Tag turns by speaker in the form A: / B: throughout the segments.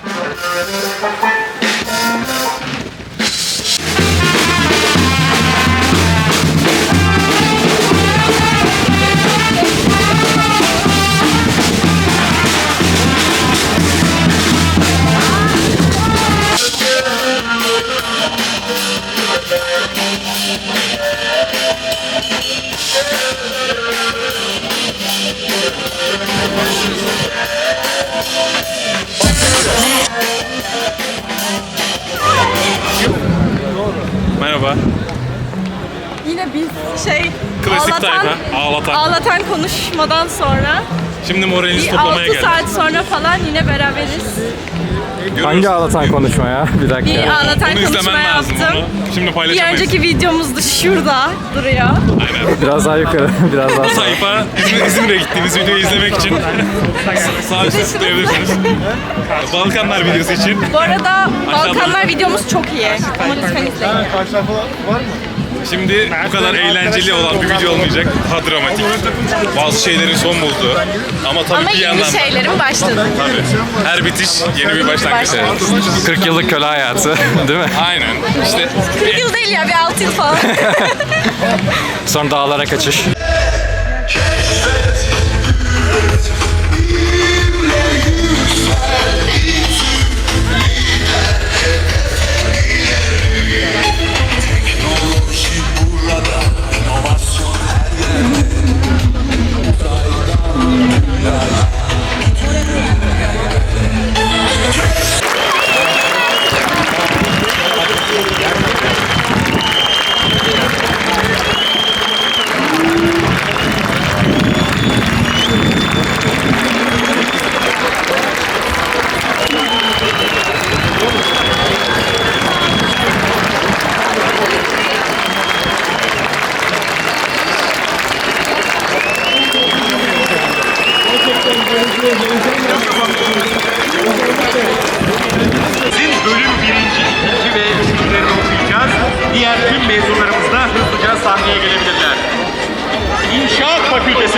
A: Thank you. Merhaba.
B: Yine biz şey
A: Klasik
B: ağlatan,
A: tayfa, ağlatan.
B: ağlatan konuşmadan sonra
A: Şimdi moralinizi
B: bir
A: toplamaya
B: 6
A: geldik.
B: saat sonra falan yine beraberiz.
C: Hangi ağlatan konuşma ya? Bir dakika.
B: Bir ağlatan
A: Bunu
B: konuşma
A: izlemen lazım
B: yaptım.
A: onu. Şimdi
B: Bir
A: paylaşamayız.
B: önceki videomuz da şurada duruyor.
A: Aynen.
C: Biraz daha yukarı, biraz daha
A: Bu
C: sağ.
A: tayfa İzmir, İzmir'e gittiğimiz videoyu izlemek için sağ üstte tıklayabilirsiniz. Balkanlar videosu için.
B: Bu arada Balkanlar videomuz çok iyi. Ama lütfen izleyin.
A: Şimdi bu kadar eğlenceli olan bir video olmayacak. Daha dramatik. Bazı şeylerin son bulduğu. Ama tabii
B: Ama
A: bir
B: yeni
A: yandan da
B: şeylerin başladı.
A: tabii. Her bitiş yeni bir başlangıç.
B: Başlangıç.
C: 40 yıllık köle hayatı, değil mi?
A: Aynen. İşte
B: 40 yıl değil ya bir 6 yıl falan.
C: Sonra dağlara kaçış.
D: Caralho.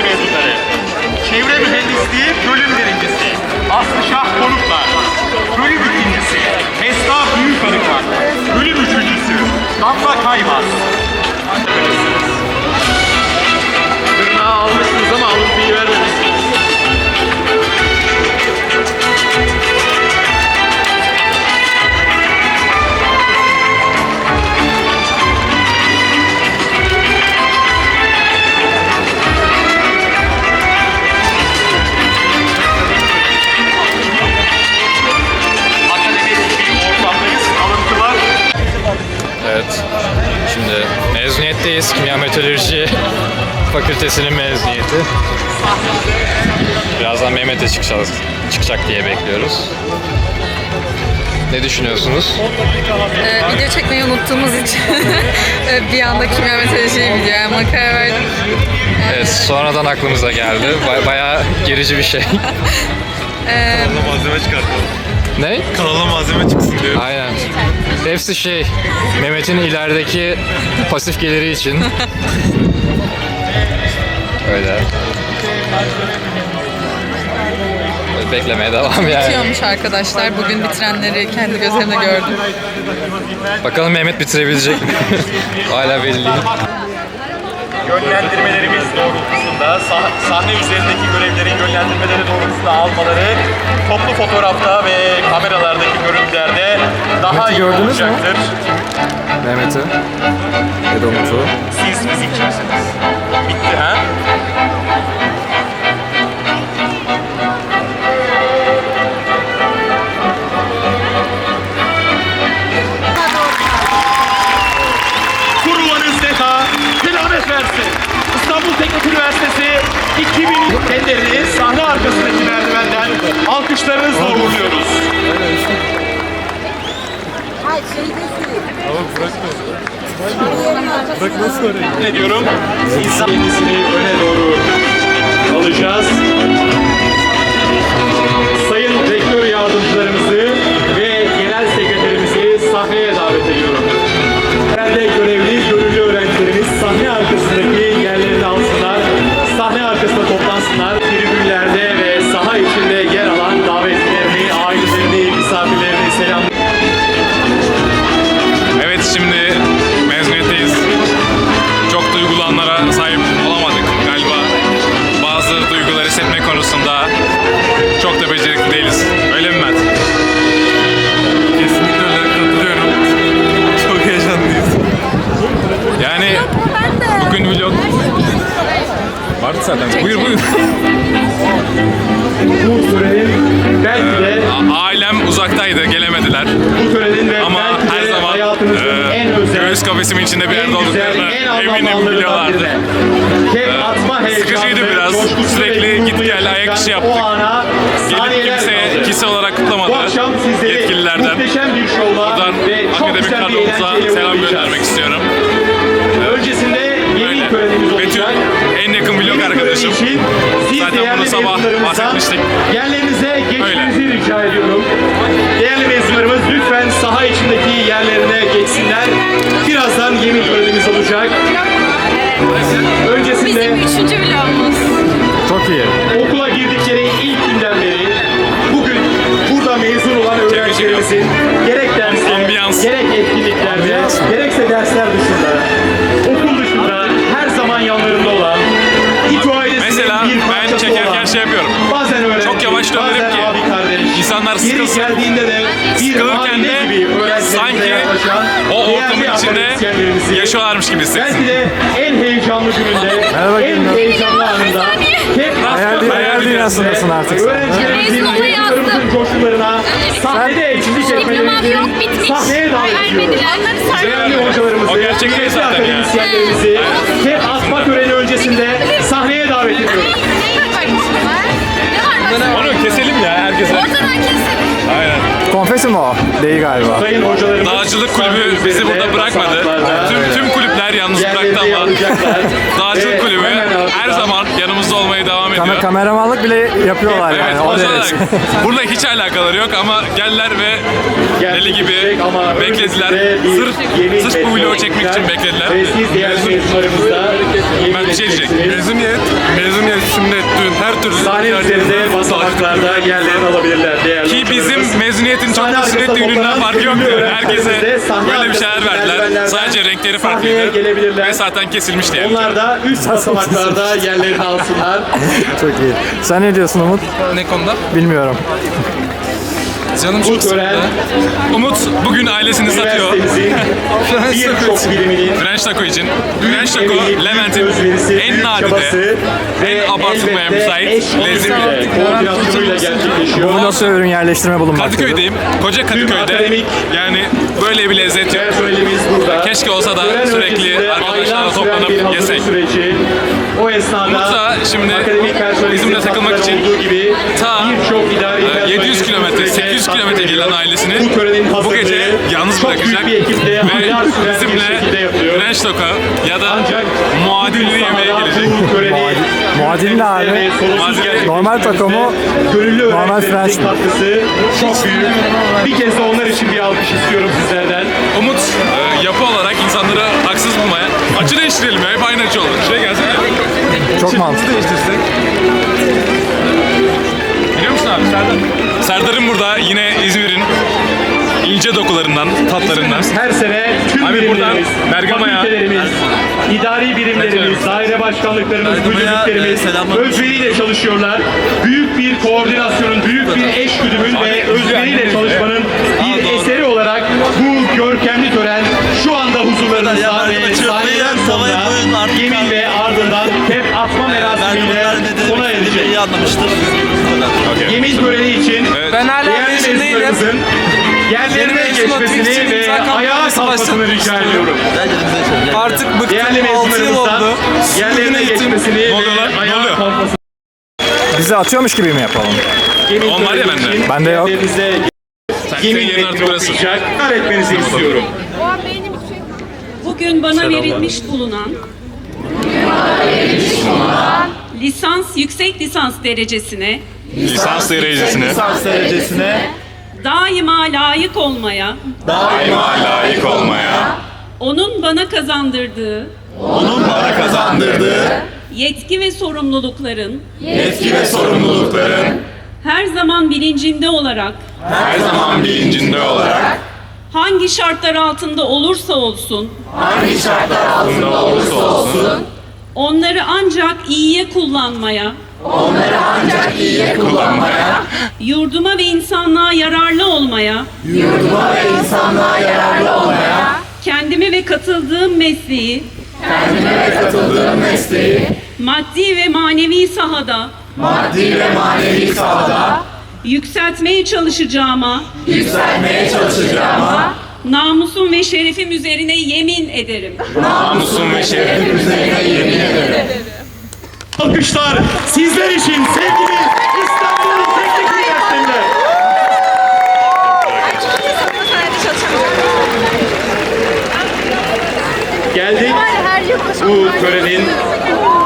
D: Fakültesi mezunları. Çevre Mühendisliği bölüm birincisi. Aslı Şah Konuklar. Bölüm ikincisi. Mesna Büyükarıklar. Bölüm üçüncüsü. Damla Kaymaz. Tırnağı almışsınız ama alıntıyı vermemişsiniz.
C: Fakültesinin mezuniyeti. Birazdan Mehmet'e çıkacağız, çıkacak diye bekliyoruz. Ne düşünüyorsunuz?
E: Ee, video çekmeyi unuttuğumuz için e, bir anda kimya meteorolojiye videoya yapma karar verdim.
C: Evet, sonradan aklımıza geldi. Ba- bayağı gerici bir şey.
A: kanalda malzeme çıkartalım.
C: ne?
A: Kanala malzeme çıksın diyor.
C: Aynen. Hepsi şey, Mehmet'in ilerideki pasif geliri için. Öyle. Beklemeye devam yani.
E: Bitiyormuş arkadaşlar. Bugün bitirenleri kendi gözlerimle gördüm.
C: Bakalım Mehmet bitirebilecek mi? Hala belli.
D: Yönlendirmelerimiz doğrultusunda sah- sahne üzerindeki görevlerin yönlendirmeleri doğrultusunda almaları toplu fotoğrafta ve kameralardaki görüntülerde daha
C: Mehmet'i
D: iyi
C: gördünüz mü?
D: olacaktır.
C: Mehmet'i ya da Umut'u.
D: Siz fizikçisiniz. Bitti ha? Alkışlarınızla uğurluyoruz. Ne diyorum? İnsan kendisini öne doğru alacağız.
A: Zaten. Buyur buyur.
D: Bu törenin belki de
A: A- Ailem uzaktaydı, gelemediler.
D: bu törenin ve
A: Ama
D: belki
A: her
D: de
A: zaman
D: hayatınızın
A: e,
D: en özel,
A: göğüs kafesimin içinde bir yerde
D: en güzel, en anlamlı
A: eminim
D: anlarından
A: biliyorlardı.
D: birine. Atma heyecanı
A: Sıkıcıydı
D: ve
A: biraz.
D: coşkusu
A: Sürekli
D: ve
A: git
D: gururunu
A: gel, ayak işi yaptık.
D: O ana
A: Gelip
D: saniyeler
A: kimse
D: kaldı.
A: kişi olarak kutlamadı.
D: Bu akşam sizleri
A: yetkililerden.
D: muhteşem bir şovla
A: Buradan
D: ve çok
A: akademik
D: güzel bir
A: kadromuza
D: eğlenceyle
A: selam
D: uğurlayacağız.
A: göndermek istiyorum.
D: Öncesinde yemin
A: Böyle.
D: törenimiz
A: Betül
D: olacak.
A: Arkadaşım.
D: için siz
A: Zaten
D: değerli
A: bunu sabah
D: mezunlarımızdan
A: bahsetmiştik.
D: Yerlerinize geçmenizi rica ediyorum. Değerli mezunlarımız lütfen saha içindeki yerlerine geçsinler. Birazdan yemin törenimiz olacak. Öncesinde
B: Bizim üçüncü vlogumuz.
C: Çok iyi.
A: Sıkılsın.
D: geldiğinde de bir
A: Sıkılırken
D: aile
A: de
D: gibi
A: sanki o ortamın içinde yaşıyorlarmış gibi hissetsin.
D: Belki de en heyecanlı gününde,
C: Merhaba
D: en
C: Gülnur.
D: heyecanlı anında hep
C: Hayal, hayal dünyasındasın artık sen.
D: öğrencilerimizin,
B: Mezun olma yazdım.
D: coşkularına sahnede eşlik
B: Diplomam yok
D: için
B: bitmiş.
D: sahneye davet ediyoruz.
B: Vermediler.
D: Değerli hocalarımızı,
A: O gerçek değil
D: kıymetli
A: zaten ya.
D: akademisyenlerimizi hep atma töreni öncesinde sahneye davet ediyoruz.
C: Konfesi mi o? Değil galiba.
A: Dağcılık kulübü bizi burada bırakmadı. Tüm, tüm kulüpler yalnız bıraktı ama Dağcılık kulübü her zaman yanımızda olmaya devam ediyor.
C: kameramanlık bile yapıyorlar
A: Evet,
C: yani o
A: hocalar.
C: derece.
A: Burada hiç alakaları yok ama geldiler ve deli gibi beklediler. Sırf, sırf bu vlogu çekmek için beklediler. Ben bir şey diyecek.
F: Mezuniyet, mezuniyet, her türlü
D: Sahne üzerinde basamaklarda yerlerini alabilirler değerli
A: Ki bizim mezuniyetin çok da sünnet düğününden farkı yoktu. Herkese böyle bir şeyler verdiler. Sadece renkleri farklıydı.
D: gelebilirler.
A: Ve zaten kesilmişti yani.
D: Onlar da üst basamaklarda yerlerini alsınlar.
C: Çok iyi. Sen ne diyorsun Umut?
F: Ne konuda?
C: Bilmiyorum.
F: Canım
D: Bu
F: çok
D: tören
A: Umut bugün ailesini satıyor.
D: üniversitemizin birçok biriminin
A: French Taco için. French Taco,
D: emeği, büyük
A: Levent'in
D: özverisi,
A: en
D: büyük
A: nadide,
D: çabası ve
A: en abartılmaya
D: elbette
A: müsait
D: eş koordinasyonuyla gerçekleşiyor.
C: Bu nasıl ürün yerleştirme bulunmaktadır?
A: Kadıköy'deyim. Koca Kadıköy'de.
D: akademik
A: Yani böyle bir lezzet yok.
D: Burada.
A: Keşke olsa da
D: Tören
A: sürekli
D: öncesinde
A: arkadaşlarla
D: aylar süren
A: toplanıp
D: bir hazırlık
A: yesek.
D: Süreci. Esnada
A: Umut da şimdi bizimle takılmak için
D: olduğu gibi
A: ta,
D: birçok idari
A: e,
D: personelimiz
A: 700 kilometre,
D: sürece
A: 800
D: katkı
A: kilometre gelen ailesini
D: bu
A: gece yalnız
D: çok
A: bırakacak
D: büyük bir ekiple
A: ve bizimle Taco ya da muadilini yemeye
D: sahada
A: gelecek.
C: Muadil ne abi? Normal?
D: Gönüllü
C: Normal French
D: çok büyük. Bir kez de onlar için bir alkış istiyorum sizlerden.
A: Umut e, yapı olarak insanları haksız bulmaya açı değiştirelim ya.
C: Çok mantıklı.
F: değiştirsek.
A: Biliyor musun abi Serdar? Serdar'ın burada yine İzmir'in ince dokularından, tatlarından.
D: Her sene tüm
A: Abi buradan
D: birimlerimiz,
A: Bergama'ya-
D: fakültelerimiz, idari birimlerimiz, daire başkanlıklarımız,
G: Bergama'ya,
D: müdürlüklerimiz
G: e, selamlar.
D: özveriyle çalışıyorlar. Büyük bir koordinasyonun, büyük bir eş güdümün ve özveriyle çalışmanın bir
G: doğru.
D: eseri olarak bu görkemli tören şu anda huzurlarınızda ve sonra
G: koyun, artık
D: yemin ve
G: anlamıştır.
D: Yemin töreni için
F: Ben hala
D: mezunlarımızın yerlerine geçmesini ve ayağa kalkmasını rica ediyorum.
F: Artık bıktım.
D: Değerli
F: 6 yıl
D: mezunlarımızdan
F: oldu.
D: yerlerine geçmesini ve ayağa kalkmasını
C: Bizi atıyormuş gibi mi yapalım?
D: yemin
A: On var ya bende.
C: Bende yok.
D: Yemin
A: artık burası.
D: okuyacak. Öğretmenizi istiyorum.
H: Bugün bana verilmiş bulunan lisans, yüksek lisans derecesine
A: Lisans derecesine.
G: derecesine
H: daima layık olmaya,
A: daima layık olmaya,
H: onun bana kazandırdığı
G: onun bana kazandırdığı
H: yetki ve sorumlulukların
G: yetki ve sorumlulukların
H: her zaman bilincinde olarak
A: her zaman bilincinde olarak
H: hangi şartlar altında olursa olsun
G: hangi şartlar altında olursa olsun
H: onları ancak iyiye kullanmaya,
G: onları iyiye kullanmaya,
H: yurduma ve insanlığa yararlı olmaya,
G: yurduma ve insanlığa yararlı olmaya,
H: kendimi ve katıldığım mesleği
G: kendime ve katıldığım mesleği
H: maddi ve manevi sahada
G: maddi ve manevi sahada
H: yükseltmeye çalışacağıma,
G: yükselmeye çalışacağıma,
H: namusum ve şerefim üzerine yemin ederim.
A: Namusum ve şerefim
G: üzerine yemin ederim.
D: Alkışlar sizler için sevgili İstanbul Teknik Üniversitesi'nde. Geldik bu törenin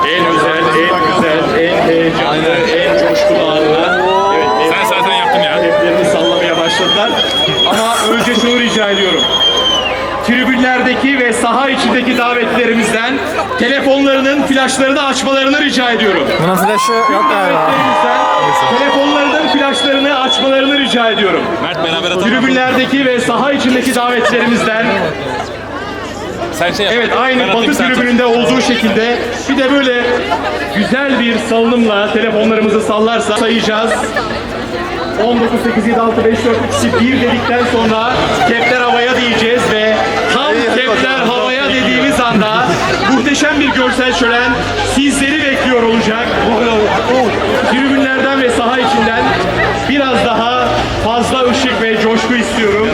D: en özel, en güzel, en heyecanlı, en coşkulu anına. Evet,
A: Sen zaten yaptın ya.
D: hedeflerini sallamaya başladılar. Ama önce şunu rica ediyorum. Tribünlerdeki ve saha içindeki davetlerimizden telefonlarının flaşlarını açmalarını rica ediyorum.
C: Bunun flaşı yok galiba.
D: Telefonlarının flaşlarını açmalarını rica ediyorum.
A: Mert beraber atalım.
D: Tribünlerdeki ve saha içindeki davetlerimizden
A: Sen şey yap.
D: Evet aynı Batı tribününde olduğu şekilde bir de böyle güzel bir salınımla telefonlarımızı sallarsa sayacağız. 19, 8, 7, 6, 5, 4, 3, 2, 1 dedikten sonra kepler görsel şölen sizleri bekliyor olacak. Tribünlerden ve saha içinden biraz daha fazla ışık ve coşku istiyorum.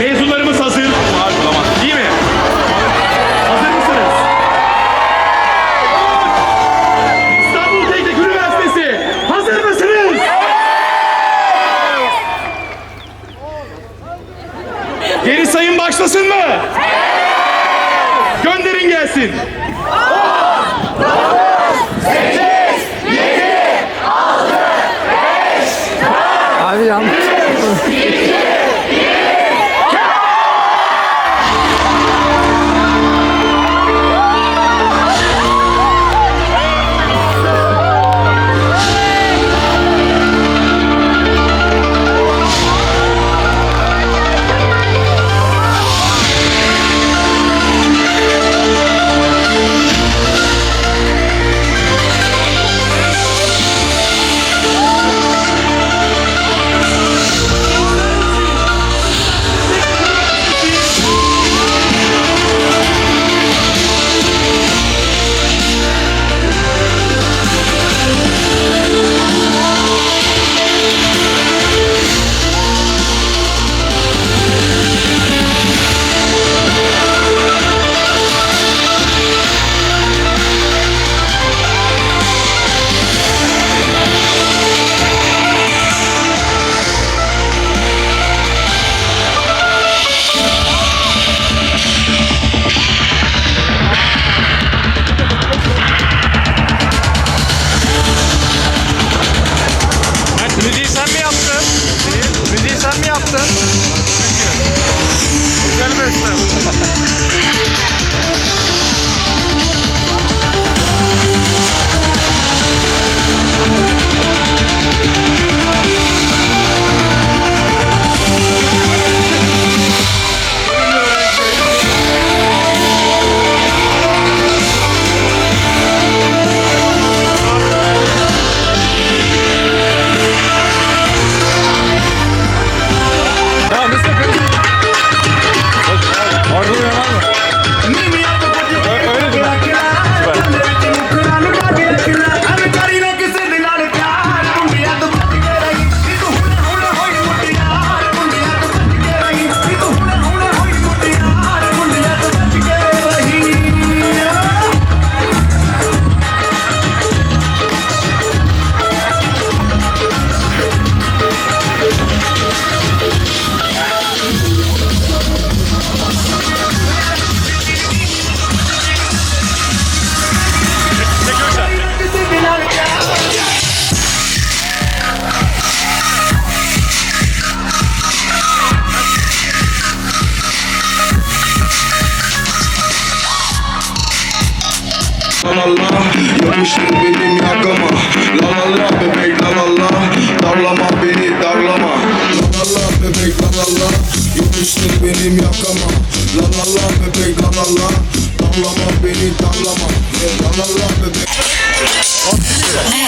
D: Mezunlarımız hazır. Değil mi? Hazır mısınız? İstanbul Teknik Üniversitesi hazır mısınız? Geri sayım başlasın mı? Gönderin gelsin.
I: Yeah.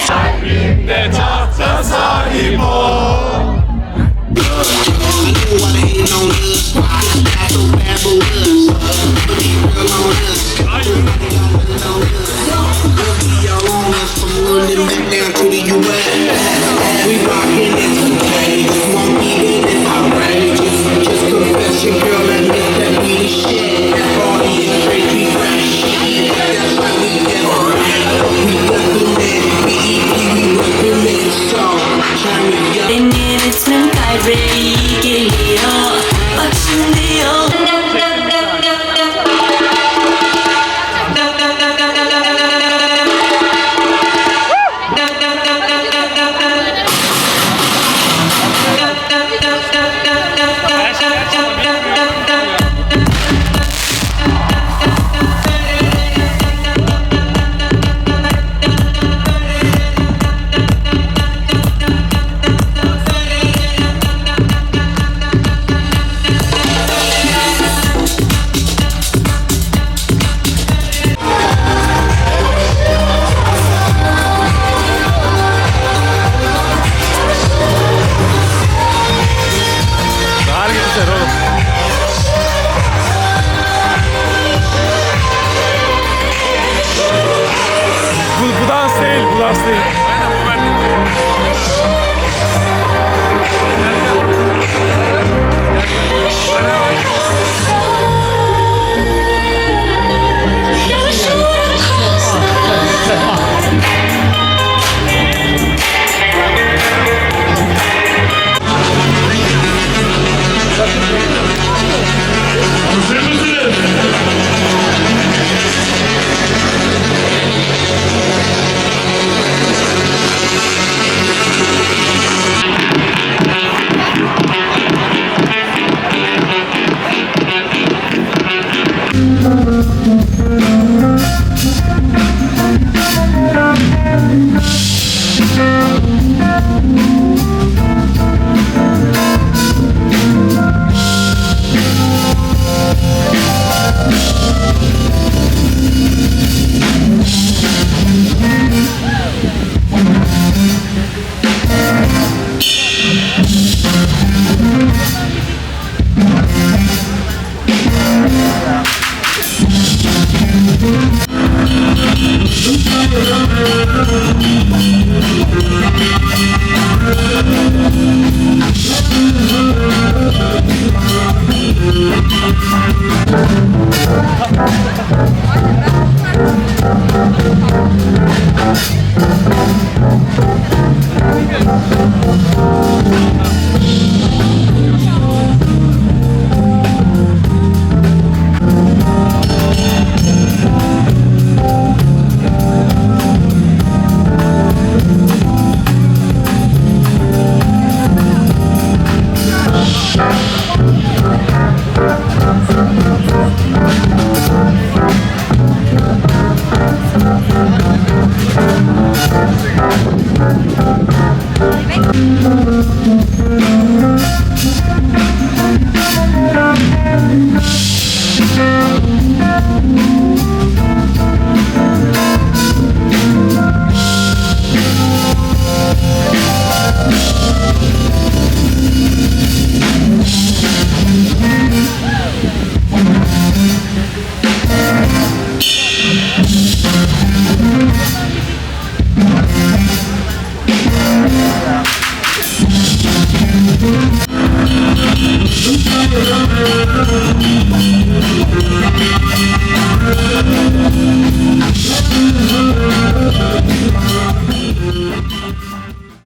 A: Takvimde tahta
J: sahip
B: ol